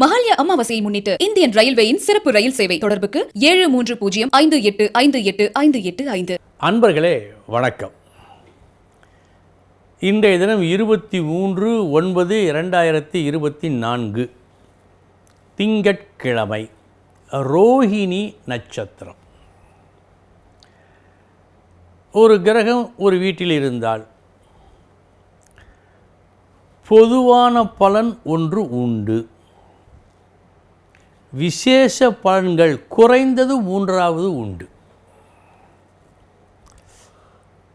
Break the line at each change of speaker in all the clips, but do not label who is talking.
மகாலய அமாவாசையை முன்னிட்டு இந்தியன் ரயில்வேயின் சிறப்பு ரயில் சேவை தொடர்புக்கு ஏழு மூன்று பூஜ்ஜியம் ஐந்து எட்டு ஐந்து எட்டு ஐந்து எட்டு ஐந்து.
அன்பர்களே வணக்கம். இன்றைய தினம் இருபத்தி மூன்று ஒன்பது இரண்டாயிரத்தி இருபத்தி நான்கு. திங்கட்கிழமை ரோஹிணி நட்சத்திரம். ஒரு கிரகம் ஒரு வீட்டில் இருந்தால் பொதுவான பலன் ஒன்று உண்டு. விசேஷ பலன்கள் குறைந்தது மூன்றாவது உண்டு.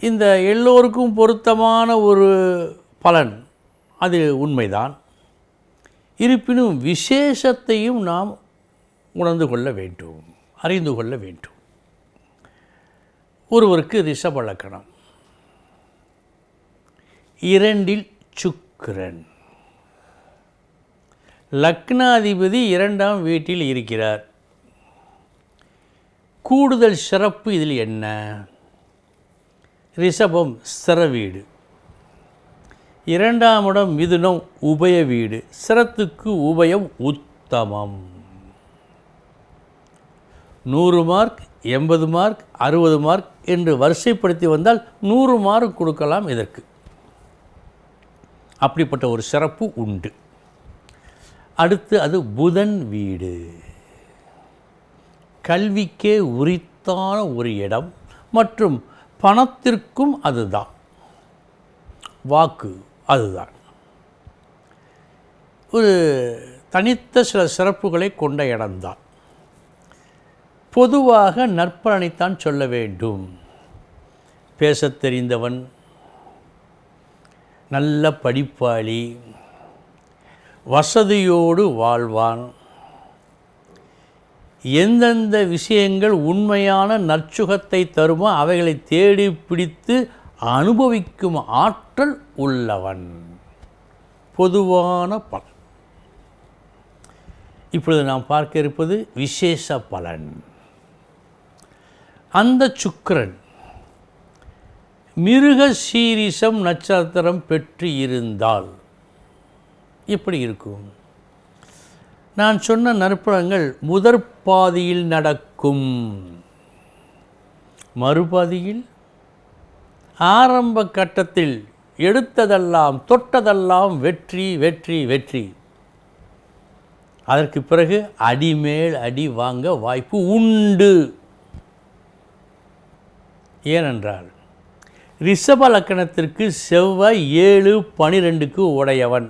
இந்த எல்லோருக்கும் பொருத்தமான ஒரு பலன் அது உண்மைதான். இருப்பினும் விசேஷத்தையும் நாம் உணர்ந்து கொள்ள வேண்டும் அறிந்து கொள்ள வேண்டும். ஒருவருக்கு ரிஷபலக்கணம் இரண்டில் சுக்கிரன். லக்னாதிபதி இரண்டாம் வீட்டில் இருக்கிறார். கூடுதல் சிறப்பு இதில் என்ன? ரிஷபம் சிற வீடு. இரண்டாம் இடம் மிதுனம் உபய வீடு. சிரத்துக்கு உபயம் உத்தமம். நூறு மார்க் எண்பது மார்க் அறுபது மார்க் என்று வரிசைப்படுத்தி வந்தால் நூறு மார்க் கொடுக்கலாம் இதற்கு. அப்படிப்பட்ட ஒரு சிறப்பு உண்டு. அடுத்து அது புதன் வீடு. கல்விக்கே உரித்தான ஒரு இடம் மற்றும் பணத்திற்கும் அதுதான். வாக்கு அதுதான். ஒரு தனித்த சில சிறப்புகளை கொண்ட இடம்தான். பொதுவாக நற்பலனைத்தான் சொல்ல வேண்டும். பேசத் தெரிந்தவன் நல்ல படிப்பாளி வசதியோடு வாழ்வான். எந்தெந்த விஷயங்கள் உண்மையான நற்சுகத்தை தருமோ அவைகளை தேடி பிடித்து அனுபவிக்கும் ஆற்றல் உள்ளவன். பொதுவான பலன். இப்பொழுது நாம் பார்க்க இருப்பது விசேஷ பலன். அந்த சுக்கரன் மிருக சீரிசம் நட்சத்திரம் பெற்று இருந்தால் எப்படி இருக்கும். நான் சொன்ன நற்பலங்கள் முதற் பாதியில் நடக்கும். மறுபாதியில்? ஆரம்ப கட்டத்தில் எடுத்ததெல்லாம் தொட்டதெல்லாம் வெற்றி வெற்றி வெற்றி. அதற்கு பிறகு அடிமேல் அடி வாங்க வாய்ப்பு உண்டு. ஏனென்றால் ரிஷப லக்கணத்திற்கு செவ்வாய் ஏழு பனிரெண்டுக்கு உடையவன்.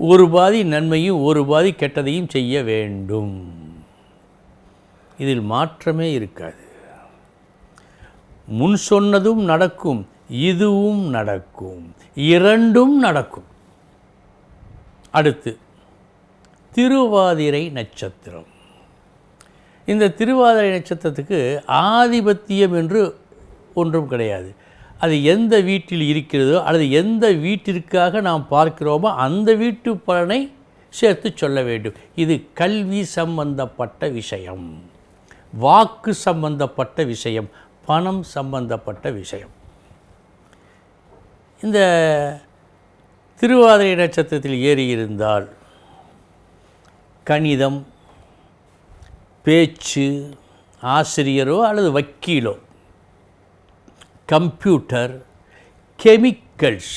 ஒரு பாதி நன்மையும் ஒரு பாதி கெட்டதையும் செய்ய வேண்டும். இதில் மாற்றமே இருக்காது. முன் சொன்னதும் நடக்கும் இதுவும் நடக்கும் இரண்டும் நடக்கும். அடுத்து திருவாதிரை நட்சத்திரம். இந்த திருவாதிரை நட்சத்திரத்துக்கு ஆதிபத்தியம் என்று ஒன்றும் கிடையாது. அது எந்த வீட்டில் இருக்கிறதோ அல்லது எந்த வீட்டிற்காக நாம் பார்க்கிறோமோ அந்த வீட்டு பலனை சேர்த்து சொல்ல வேண்டும். இது கல்வி சம்பந்தப்பட்ட விஷயம். வாக்கு சம்பந்தப்பட்ட விஷயம் பணம் சம்பந்தப்பட்ட விஷயம். இந்த திருவாதிரை நட்சத்திரத்தில் ஏறி இருந்தால் கணிதம் பேச்சு ஆசிரியரோ அல்லது வக்கீலோ கம்ப்யூட்டர் கெமிக்கல்ஸ்.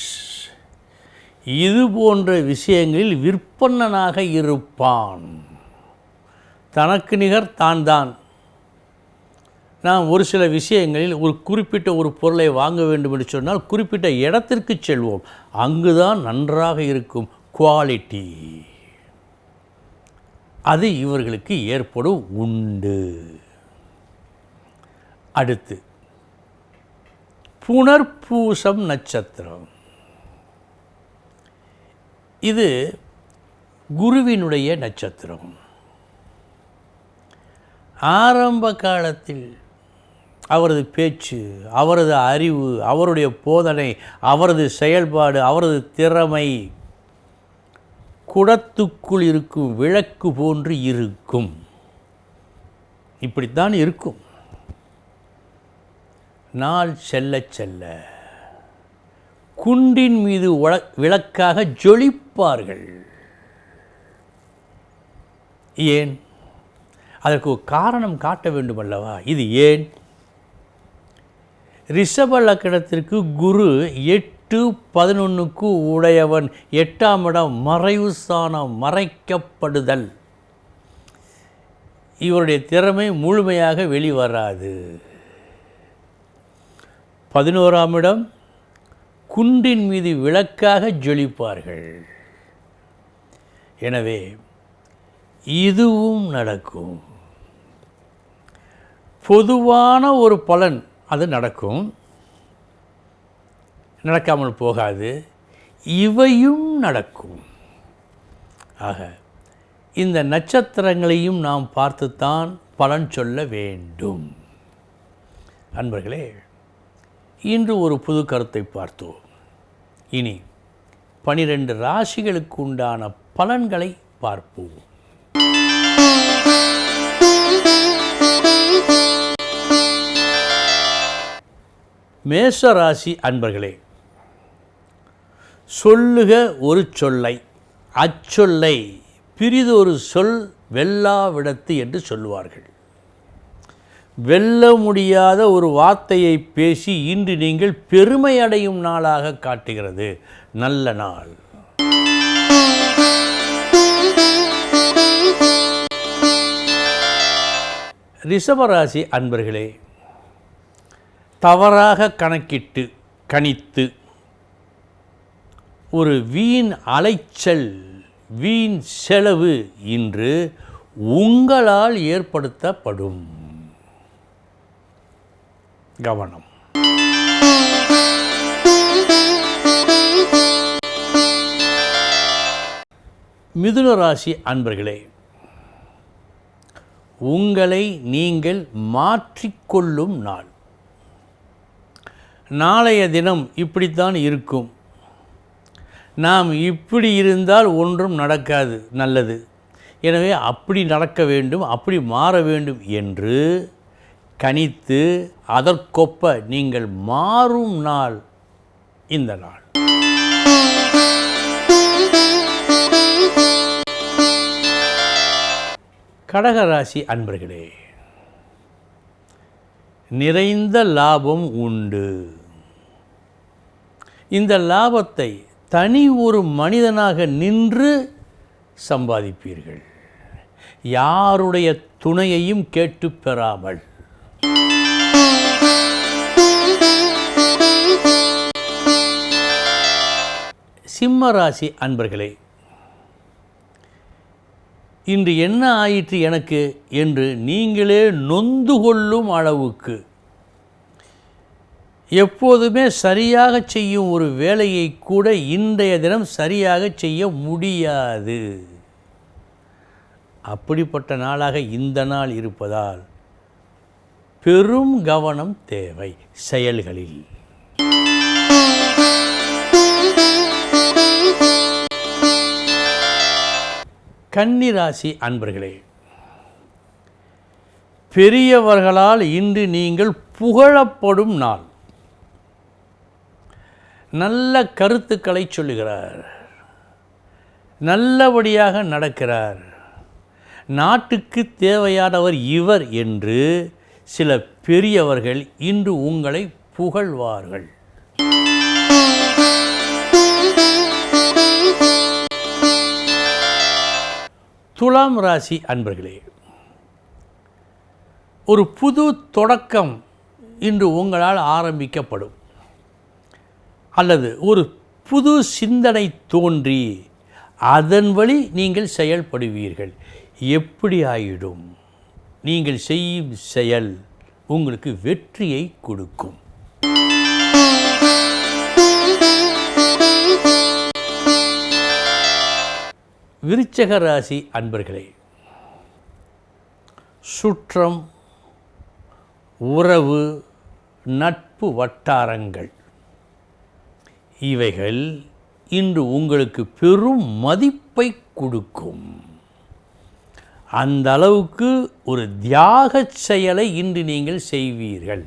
இது போன்ற விஷயங்களில் விற்பனனாக இருப்பான். தனக்கு நிகர் தான் தான் நாம் ஒரு சில விஷயங்களில் ஒரு குறிப்பிட்ட ஒரு பொருளை வாங்க வேண்டும் என்று சொன்னால் குறிப்பிட்ட இடத்திற்கு செல்வோம். அங்குதான் நன்றாக இருக்கும் குவாலிட்டி. அது இவர்களுக்கு ஏற்படும் உண்டு. அடுத்து புனர்பூசம் நட்சத்திரம். இது குருவினுடைய நட்சத்திரம். ஆரம்ப காலத்தில் அவரது பேச்சு அவரது அறிவு அவருடைய போதனை அவரது செயல்பாடு அவரது திறமை குடத்துக்குள் இருக்கும் விளக்கு போன்று இருக்கும். இப்படித்தான் இருக்கும். நாள் செல்ல செல்ல குண்டின் மீது விளக்காக ஜொலிப்பார்கள். ஏன்? அதற்கு ஒரு காரணம் காட்ட வேண்டும் அல்லவா இது ஏன்? ரிஷப லக்கணத்திற்கு குரு எட்டு பதினொன்றுக்கு உடையவன் எட்டாம் இடம் மறைவு சாணம் மறைக்கப்படுதல். இவருடைய திறமை முழுமையாக வெளிவராது. பதினோராம் இடம் குன்றின் மீது விளக்காக ஜொலிப்பார்கள். எனவே இதுவும் நடக்கும். பொதுவான ஒரு பலன் அது நடக்கும். நடக்காமல் போகாது. இவையும் நடக்கும். ஆக இந்த நட்சத்திரங்களையும் நாம் பார்த்துத்தான் பலன் சொல்ல வேண்டும். அன்பர்களே இன்று ஒரு புது கருத்தை பார்த்தோம். இனி பனிரெண்டு ராசிகளுக்கு உண்டான பலன்களை பார்ப்போம். மேஷ ராசி அன்பர்களே சொல்லுக ஒரு சொல்லை அச்சொல்லை பிரிதொரு சொல் வெல்லாவிடத்து என்று சொல்லுவார்கள். வெல்ல முடியாத ஒரு வார்த்தையை பேசி இன்று நீங்கள் பெருமை அடையும் நாளாக காட்டுகிறது. நல்ல நாள். ரிஷபராசி அன்பர்களே தவறாக கணக்கிட்டு கணித்து ஒரு வீண் அலைச்சல் வீண் செலவு இன்று உங்களால் ஏற்படுத்தப்படும். கவனம். மிதுன ராசி அன்பர்களே உங்களை நீங்கள் மாற்றிக்கொள்ளும் நாள். நாளைய தினம் இப்படித்தான் இருக்கும். நாம் இப்படி இருந்தால் ஒன்றும் நடக்காது நல்லது. எனவே அப்படி நடக்க வேண்டும் அப்படி மாற வேண்டும் என்று கணித்து அதற்கொப்ப நீங்கள் மாறும் நாள் இந்த நாள். கடகராசி அன்பர்களே நிறைந்த லாபம் உண்டு. இந்த லாபத்தை தனி ஒரு மனிதனாக நின்று சம்பாதிப்பீர்கள். யாருடைய துணையையும் கேட்டு பெறாமல் சிம்ம ராசி அன்பர்களே இன்று என்ன ஆயிற்று எனக்கு என்று நீங்களே நொந்து கொள்ளும் அளவுக்கு எப்போதுமே சரியாக செய்யும் ஒரு வேலையை கூட இன்றைய தினம் சரியாக செய்ய முடியாது. அப்படிப்பட்ட நாளாக இந்த நாள் இருப்பதால் பெரும் கவனம் தேவை செயல்களில். கன்னிராசி அன்பர்களே பெரியவர்களால் இன்று நீங்கள் புகழப்படும் நாள். நல்ல கருத்துக்களை சொல்லுகிறார். நல்லபடியாக நடக்கிறார். நாட்டுக்கு தேவையானவர் இவர் என்று சில பெரியவர்கள் இன்று உங்களை புகழ்வார்கள். துலாம் ராசி அன்பர்களே ஒரு புது தொடக்கம் இன்று உங்களால் ஆரம்பிக்கப்படும். அல்லது ஒரு புது சிந்தனை தோன்றி அதன் வழி நீங்கள் செயல்படுவீர்கள். எப்படி ஆயிடும்? நீங்கள் செய்யும் செயல் உங்களுக்கு வெற்றியை கொடுக்கும். விருச்சக ராசி அன்பர்களே சுற்றம் உறவு நட்பு வட்டாரங்கள் இவைகள் இன்று உங்களுக்கு பெரும் மதிப்பை கொடுக்கும். அந்த அளவுக்கு ஒரு தியாகச் செயலை இன்று நீங்கள் செய்வீர்கள்.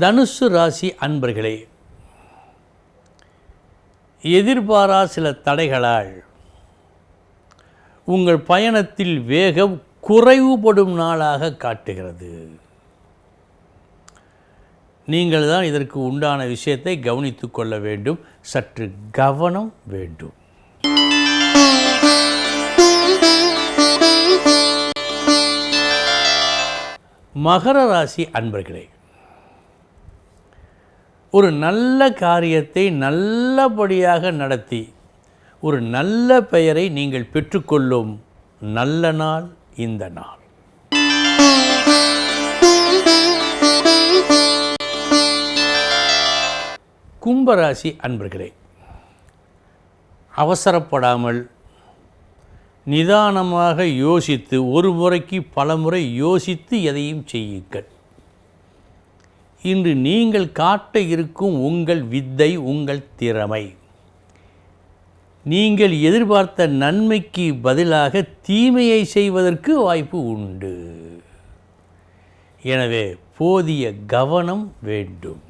தனுசு ராசி அன்பர்களே எதிர்பாரா சில தடைகளால் உங்கள் பயணத்தில் வேகம் குறைவுபடும் நாளாக காட்டுகிறது. நீங்கள் தான் இதற்கு உண்டான விஷயத்தை கவனித்து கொள்ள வேண்டும். சற்று கவனம் வேண்டும். மகர ராசி அன்பர்களே ஒரு நல்ல காரியத்தை நல்லபடியாக நடத்தி ஒரு நல்ல பெயரை நீங்கள் பெற்றுக்கொள்ளும் நல்ல நாள் இந்த நாள். கும்பராசி அன்பர்களே அவசரப்படாமல் நிதானமாக யோசித்து ஒரு முறைக்கு பல முறை யோசித்து எதையும் செய்யுங்கள். இன்று நீங்கள் காட்ட இருக்கும் உங்கள் வித்தை உங்கள் திறமை. நீங்கள் எதிர்பார்த்த நன்மைக்கு பதிலாக தீமையை செய்வதற்கு வாய்ப்பு உண்டு. எனவே போதிய கவனம் வேண்டும்.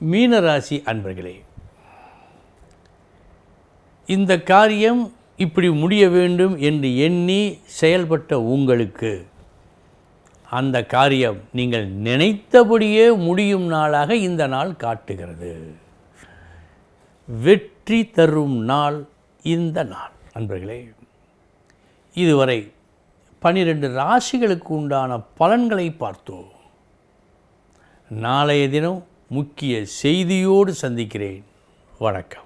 மீனராசி அன்பர்களே இந்த காரியம் இப்படி முடிய வேண்டும் என்று எண்ணி செயல்பட்ட உங்களுக்கு அந்த காரியம் நீங்கள் நினைத்தபடியே முடியும் நாளாக இந்த நாள் காட்டுகிறது. வெற்றி தரும் நாள் இந்த நாள். நண்பர்களே இதுவரை பனிரெண்டு ராசிகளுக்கு உண்டான பலன்களை பார்த்தோம். நாளைய தினம் முக்கிய செய்தியோடு சந்திக்கிறேன். வணக்கம்.